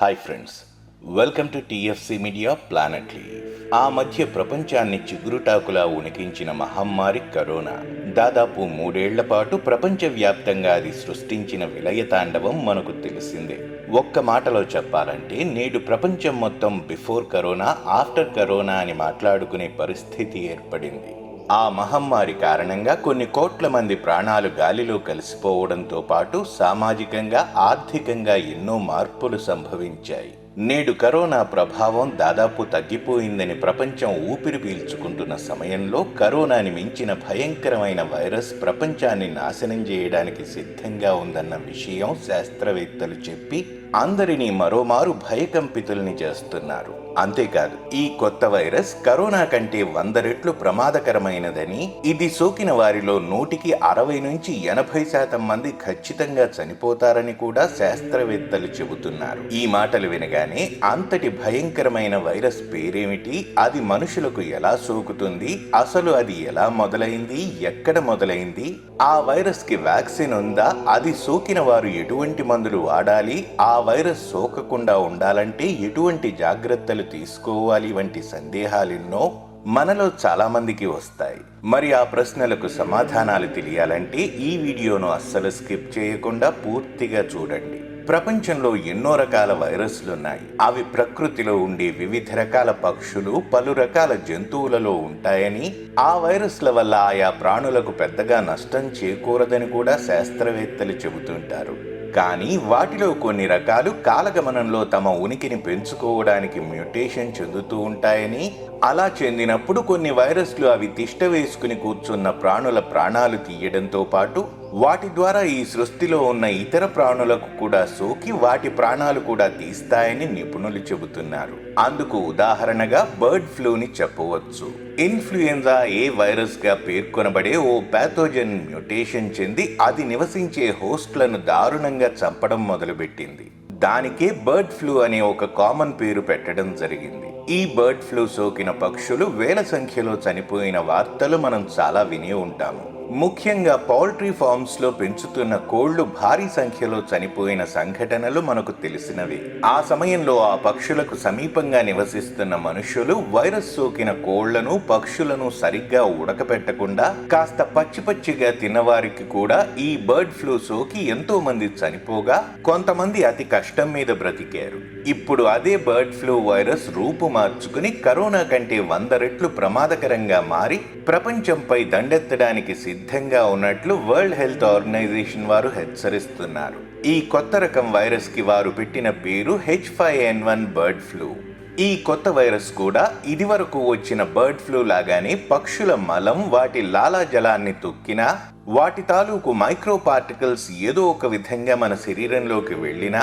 Hi friends welcome to T F C media planet leave ఆ మధ్య ప్రపంచాన్ని చిగురుటాకులా ఉనికించిన మహమ్మారి కరోనా. దాదాపు మూడేళ్ళ పాటు ప్రపంచవ్యాప్తంగా అది సృష్టించిన విలయతాండవం మనకు తెలిసిందే. ఒక్క మాటలో చెప్పాలంటే నేడు ప్రపంచం మొత్తం బిఫోర్ కరోనా ఆఫ్టర్ కరోనా అని మాట్లాడుకునే పరిస్థితి ఏర్పడింది. ఆ మహమ్మారి కారణంగా కొన్ని కోట్ల మంది ప్రాణాలు గాలిలో కలిసిపోవడంతో పాటు సామాజికంగా ఆర్థికంగా ఎన్నో మార్పులు సంభవించాయి. నేడు కరోనా ప్రభావం దాదాపు తగ్గిపోయిందని ప్రపంచం ఊపిరి పీల్చుకుంటున్న సమయంలో కరోనాని మించిన భయంకరమైన వైరస్ ప్రపంచాన్ని నాశనం చేయడానికి సిద్ధంగా ఉందన్న విషయం శాస్త్రవేత్తలు చెప్పి అందరినీ మరోమారు భయకంపితుల్ని చేస్తున్నారు. అంతేకాదు ఈ కొత్త వైరస్ కరోనా కంటే వంద రెట్లు ప్రమాదకరమైనదని ఇది సోకిన వారిలో నూటికి అరవై నుంచి ఎనభై శాతం మంది ఖచ్చితంగా చనిపోతారని కూడా శాస్త్రవేత్తలు చెబుతున్నారు. ఈ మాటలు వినగానే అంతటి భయంకరమైన వైరస్ పేరేమిటి? అది మనుషులకు ఎలా సోకుతుంది? అసలు అది ఎలా మొదలైంది? ఎక్కడ మొదలైంది? ఆ వైరస్కి వ్యాక్సిన్ ఉందా? అది సోకిన వారు ఎటువంటి మందులు వాడాలి? ఆ వైరస్ సోకకుండా ఉండాలంటే ఎటువంటి జాగ్రత్తలు తీసుకోవాలి వంటి సందేహాలెన్నో మనలో చాలామందికి వస్తాయి. మరి ఆ ప్రశ్నలకు సమాధానాలు తెలియాలంటే ఈ వీడియోను అస్సలు స్కిప్ చేయకుండా పూర్తిగా చూడండి. ప్రపంచంలో ఎన్నో రకాల వైరస్లున్నాయి అవి ప్రకృతిలో ఉండే వివిధ రకాల పక్షులు పలు రకాల జంతువులలో ఉంటాయని ఆ వైరస్ల వల్ల ఆయా ప్రాణులకు పెద్దగా నష్టం చేకూరదని కూడా శాస్త్రవేత్తలు చెబుతుంటారు. కానీ వాటిలో కొన్ని రకాలు కాలగమనంలో తమ ఉనికిని పెంచుకోవడానికి మ్యూటేషన్ చెందుతూ ఉంటాయని అలా చెందినప్పుడు కొన్ని వైరస్లు అవి తిష్ట వేసుకుని కూర్చున్న ప్రాణుల ప్రాణాలు తీయడంతో పాటు వాటి ద్వారా ఈ సృష్టిలో ఉన్న ఇతర ప్రాణులకు కూడా సోకి వాటి ప్రాణాలు కూడా తీస్తాయని నిపుణులు చెబుతున్నారు. అందుకు ఉదాహరణగా బర్డ్ ఫ్లూని చెప్పవచ్చు. ఇన్ఫ్లుయెంజా ఏ వైరస్గా పేర్కొనబడే ఓ ప్యాథోజన్ మ్యూటేషన్ చెంది అది నివసించే హోస్ట్లను దారుణంగా చంపడం మొదలుపెట్టింది. దానికే బర్డ్ ఫ్లూ అనే ఒక కామన్ పేరు పెట్టడం జరిగింది. ఈ బర్డ్ ఫ్లూ సోకిన పక్షులు వేల సంఖ్యలో చనిపోయిన వార్తలు మనం చాలా విని ఉంటాము. ముఖ్యంగా పౌల్ట్రీ ఫార్మ్స్లో పెంచుతున్న కోళ్ళు భారీ సంఖ్యలో చనిపోయిన సంఘటనలు మనకు తెలిసినవి. ఆ సమయంలో ఆ పక్షులకు సమీపంగా నివసిస్తున్న మనుషులు వైరస్ సోకిన కోళ్ళను పక్షులను సరిగ్గా ఉడకపెట్టకుండా కాస్త పచ్చి పచ్చిగా తిన్నవారికి కూడా ఈ బర్డ్ ఫ్లూ సోకి ఎంతో మంది చనిపోగా కొంతమంది అతి కష్టం మీద బ్రతికారు. ఇప్పుడు అదే బర్డ్ ఫ్లూ వైరస్ రూపు మార్చుకుని కరోనా కంటే వంద రెట్లు ప్రమాదకరంగా మారి ప్రపంచంపై దండెత్తడానికి సిద్ధంగా ఉన్నట్లు వరల్డ్ హెల్త్ ఆర్గనైజేషన్ వారు హెచ్చరిస్తున్నారు. ఈ కొత్త రకం వైరస్కి వారు పెట్టిన పేరు H five N one bird flu ఈ కొత్త వైరస్ కూడా ఇదివరకు వచ్చిన బర్డ్ ఫ్లూ లాగానే పక్షుల మలం వాటి లాలాజలాన్ని తొక్కినా వాటి తాలూకు మైక్రో పార్టికల్స్ ఏదో ఒక విధంగా మన శరీరంలోకి వెళ్ళినా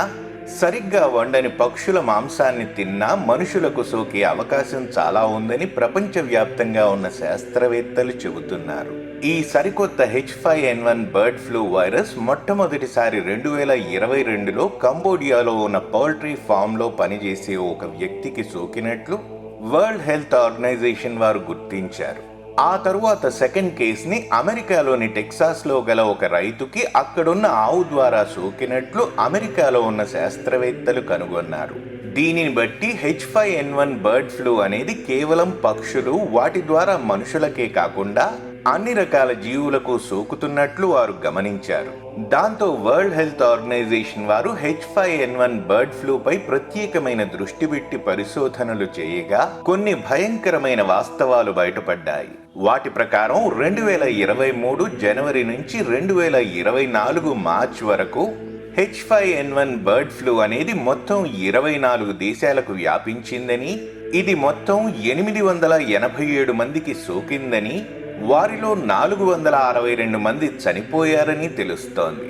సరిగ్గా వండని పక్షుల మాంసాన్ని తిన్నా మనుషులకు సోకే అవకాశం చాలా ఉందని ప్రపంచవ్యాప్తంగా ఉన్న శాస్త్రవేత్తలు చెబుతున్నారు. ఈ సరికొత్త H five N one bird flu virus మొట్టమొదటిసారి రెండు వేల ఇరవై రెండులో కంబోడియాలో ఉన్న పౌల్ట్రీ ఫామ్లో పనిచేసే ఒక వ్యక్తికి సోకినట్లు వరల్డ్ హెల్త్ ఆర్గనైజేషన్ వారు గుర్తించారు. ఆ తరువాత సెకండ్ కేసుని అమెరికాలోని టెక్సాస్లో గల ఒక రైతుకి అక్కడున్న ఆవు ద్వారా సోకినట్లు అమెరికాలో ఉన్న శాస్త్రవేత్తలు కనుగొన్నారు. దీనిని బట్టి H five N one bird flu అనేది కేవలం పక్షులు వాటి ద్వారా మనుషులకే కాకుండా అన్ని రకాల జీవులకు సోకుతున్నట్లు వారు గమనించారు. దాంతో వరల్డ్ హెల్త్ ఆర్గనైజేషన్ వారు H five N one bird ఫ్లూపై ప్రత్యేకమైన దృష్టి పెట్టి పరిశోధనలు చేయగా కొన్ని భయంకరమైన వాస్తవాలు బయటపడ్డాయి. వాటి ప్రకారం రెండు వేల ఇరవై మూడు జనవరి నుంచి రెండు వేల ఇరవై నాలుగు మార్చ్ వరకు H five N one bird flu అనేది మొత్తం ఇరవై నాలుగు దేశాలకు వ్యాపించిందని ఇది మొత్తం ఎనిమిది వందల ఎనభై ఏడు మందికి సోకిందని వారిలో నాలుగు వందల అరవై రెండు మంది చనిపోయారని తెలుస్తోంది.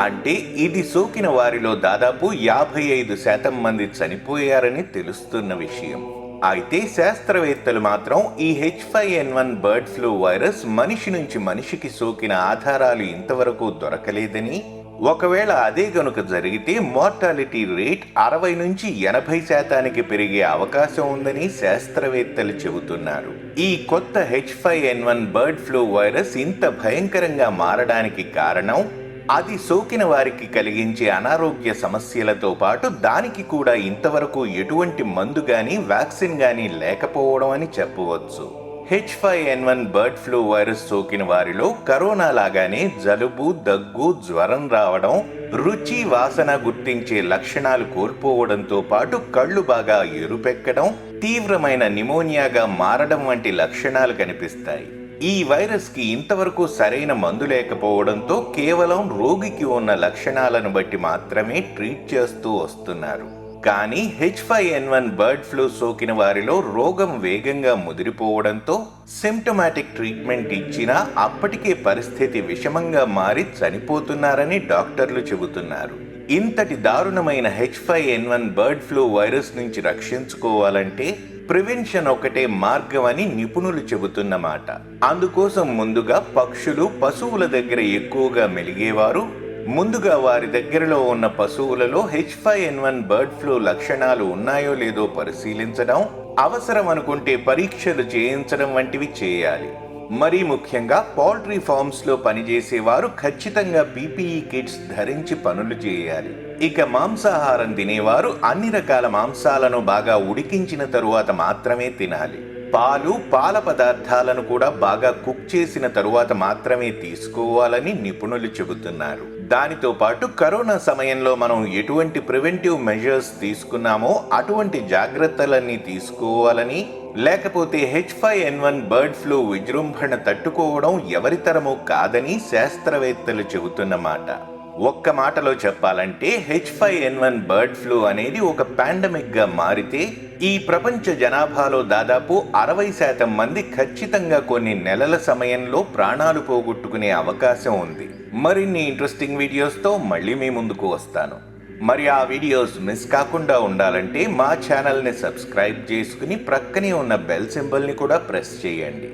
అంటే ఇది సోకిన వారిలో దాదాపు యాభై ఐదు శాతం మంది చనిపోయారని తెలుస్తున్న విషయం. అయితే శాస్త్రవేత్తలు మాత్రం ఈ H five N one bird flu virus మనిషి నుంచి మనిషికి సోకిన ఆధారాలు ఇంతవరకు దొరకలేదని ఒకవేళ అదే కనుక జరిగితే మోర్టాలిటీ రేట్ అరవై నుంచి ఎనభై శాతానికి పెరిగే అవకాశం ఉందని శాస్త్రవేత్తలు చెబుతున్నారు. ఈ కొత్త H five N one bird flu virus ఇంత భయంకరంగా మారడానికి కారణం అది సోకిన వారికి కలిగించే అనారోగ్య సమస్యలతో పాటు దానికి కూడా ఇంతవరకు ఎటువంటి మందు గాని వ్యాక్సిన్ గాని లేకపోవడం అని చెప్పవచ్చు. H five N one bird flu virus సోకిన వారిలో కరోనా లాగానే జలుబు దగ్గు జ్వరం రావడం రుచి వాసన గుర్తించే లక్షణాలు కోల్పోవడంతో పాటు కళ్ళు బాగా ఎరుపెక్కడం తీవ్రమైన నిమోనియాగా మారడం వంటి లక్షణాలు కనిపిస్తాయి. ఈ వైరస్కి ఇంతవరకు సరైన మందు లేకపోవడంతో కేవలం రోగికి ఉన్న లక్షణాలను బట్టి మాత్రమే ట్రీట్ చేస్తూ వస్తున్నారు. కానీ H five N one bird flu సోకిన వారిలో రోగం వేగంగా ముదిరిపోవడంతో సిమ్టమాటిక్ ట్రీట్మెంట్ ఇచ్చినా అప్పటికే పరిస్థితి విషమంగా మారి చనిపోతున్నారని డాక్టర్లు చెబుతున్నారు. ఇంతటి దారుణమైన H five N one bird flu virus నుంచి రక్షించుకోవాలంటే ప్రివెన్షన్ ఒకటే మార్గం అని నిపుణులు చెబుతున్నమాట. అందుకోసం ముందుగా పక్షులు పశువుల దగ్గర ఎక్కువగా మెలిగేవారు ముందుగా వారి దగ్గరలో ఉన్న పశువులలో H five N one bird flu లక్షణాలు ఉన్నాయో లేదో పరిశీలించడం అవసరం అనుకుంటే పరీక్షలు చేయించడం వంటివి చేయాలి. మరీ ముఖ్యంగా పౌల్ట్రీ ఫార్మ్స్లో పనిచేసేవారు ఖచ్చితంగా పీపీఈ కిట్స్ ధరించి పనులు చేయాలి. ఇక మాంసాహారం తినేవారు అన్ని రకాల మాంసాలను బాగా ఉడికించిన తరువాత మాత్రమే తినాలి. పాలు పాల పదార్థాలను కూడా బాగా కుక్ చేసిన తరువాత మాత్రమే తీసుకోవాలని నిపుణులు చెబుతున్నారు. దానితో పాటు కరోనా సమయంలో మనం ఎటువంటి ప్రివెంటివ్ మెజర్స్ తీసుకున్నామో అటువంటి జాగ్రత్తలన్నీ తీసుకోవాలని లేకపోతే H five N one bird flu విజృంభణ తట్టుకోవడం ఎవరితరమూ కాదని శాస్త్రవేత్తలు చెబుతున్నమాట. ఒక్క మాటలో చెప్పాలంటే H five N one bird flu అనేది ఒక పాండమిక్గా మారితే ఈ ప్రపంచ జనాభాలో దాదాపు అరవై శాతం మంది ఖచ్చితంగా కొన్ని నెలల సమయంలో ప్రాణాలు పోగొట్టుకునే అవకాశం ఉంది. మరిన్ని ఇంట్రెస్టింగ్ వీడియోస్తో మళ్ళీ మీ ముందుకు వస్తాను. మరి ఆ వీడియోస్ మిస్ కాకుండా ఉండాలంటే మా ఛానల్ని సబ్స్క్రైబ్ చేసుకుని ప్రక్కనే ఉన్న బెల్ సింబల్ని కూడా ప్రెస్ చేయండి.